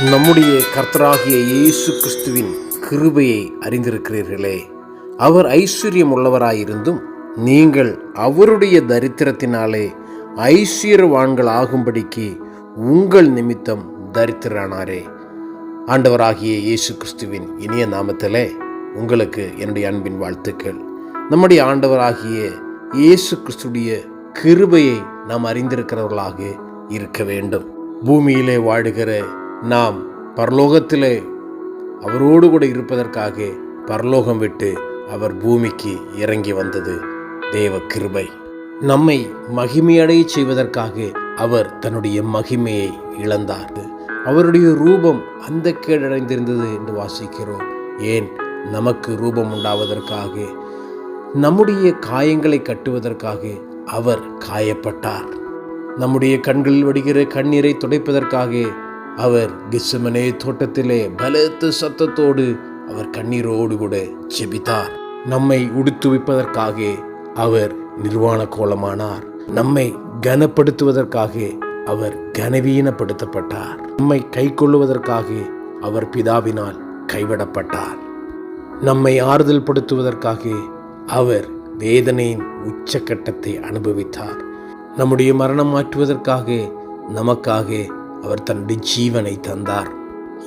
நம்முடைய கர்த்தராகிய இயேசு கிறிஸ்துவின் கிருபையை அறிந்திருக்கிறீர்களே. அவர் ஐஸ்வர்யம் உள்ளவராயிருந்தும் நீங்கள் அவருடைய தரித்திரத்தினாலே ஐஸ்வர்யவான்கள் ஆகும்படிக்கு உங்கள் நிமித்தம் தரித்திரானாரே. ஆண்டவராகிய இயேசு கிறிஸ்துவின் இனிய நாமத்திலே உங்களுக்கு என்னுடைய அன்பின் வாழ்த்துக்கள். நம்முடைய ஆண்டவராகிய இயேசு கிறிஸ்துடைய கிருபையை நாம் அறிந்திருக்கிறவர்களாக இருக்க வேண்டும். பூமியிலே வாழுகிற நாம் பரலோகத்திலே அவரோடு கூட இருப்பதற்காக பரலோகம் விட்டு அவர் பூமிக்கு இறங்கி வந்தது தேவ கிருபை. நம்மை மகிமையடைய செய்வதற்காக அவர் தன்னுடைய மகிமையை இழந்தார். அவருடைய ரூபம் அந்த கேடடைந்திருந்தது என்று வாசிக்கிறோம். ஏன்? நமக்கு ரூபம் உண்டாவதற்காக நம்முடைய காயங்களை கட்டுவதற்காக அவர் காயப்பட்டார். நம்முடைய கண்களில் வடிகிற கண்ணீரை துடைப்பதற்காக அவர் கிசமனே தோட்டத்திலே பலத்த சத்தத்தோடு அவர் கண்ணீரோடு கூட ஜெபித்தார். நம்மை உடுத்துவிப்பதற்காக அவர் நிர்வாண கோலமானார். நம்மை கனப்படுத்துவதற்காக அவர் கனவீனப்படுத்தப்பட்டார். நம்மை கை கொள்ளுவதற்காக அவர் பிதாவினால் கைவிடப்பட்டார். நம்மை ஆறுதல் படுத்துவதற்காக அவர் வேதனையின் உச்சக்கட்டத்தை அனுபவித்தார். நம்முடைய மரணம் மாற்றுவதற்காக நமக்காக அவர் தன்னுடைய ஜீவனை தந்தார்.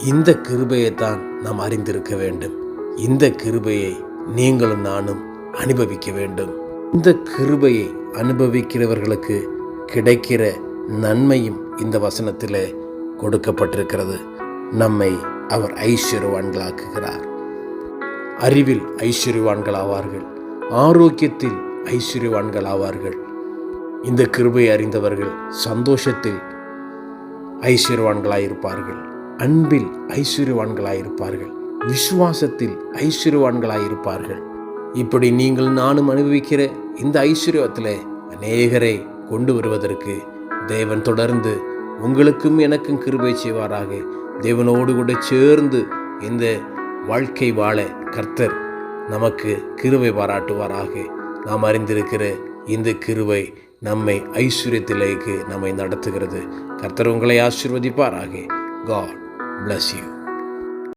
இந்த கிருபையை தான் நாம் அறிந்திருக்க வேண்டும். இந்த கிருபையை நீங்களும் நானும் அனுபவிக்க வேண்டும். இந்த கிருபையை அனுபவிக்கிறவர்களுக்கு கிடைக்கிற நன்மையும் இந்த வசனத்தில் கொடுக்கப்பட்டிருக்கிறது. நம்மை அவர் ஐஸ்வர்யவான்களாக்குகிறார். அறிவில் ஐஸ்வர்யவான்கள் ஆவார்கள் ஆரோக்கியத்தில் ஐஸ்வர்யவான்கள் ஆவார்கள் இந்த கிருபை அறிந்தவர்கள் சந்தோஷத்தில் ஐஸ்வர்யவான்களாயிருப்பார்கள். அன்பில் ஐஸ்வர்யவான்களாயிருப்பார்கள். விசுவாசத்தில் ஐஸ்வர்யவான்களாயிருப்பார்கள். இப்படி நீங்கள் நானும் அனுபவிக்கிற இந்த ஐஸ்வர்யத்தில் அநேகரை கொண்டு வருவதற்கு தேவன் தொடர்ந்து உங்களுக்கும் எனக்கும் கிருபை செய்வாராக. தேவனோடு கூட சேர்ந்து இந்த வாழ்க்கை வாழ கர்த்தர் நமக்கு கிருவை பாராட்டுவாராக. நாம் அறிந்திருக்கிற இந்த கிருவை நம்மை ஐஸ்வர்யத்திலேக்கு நம்மை நடத்துகிறது. கர்த்தர் உங்களை ஆசீர்வதிப்பாராக. God bless you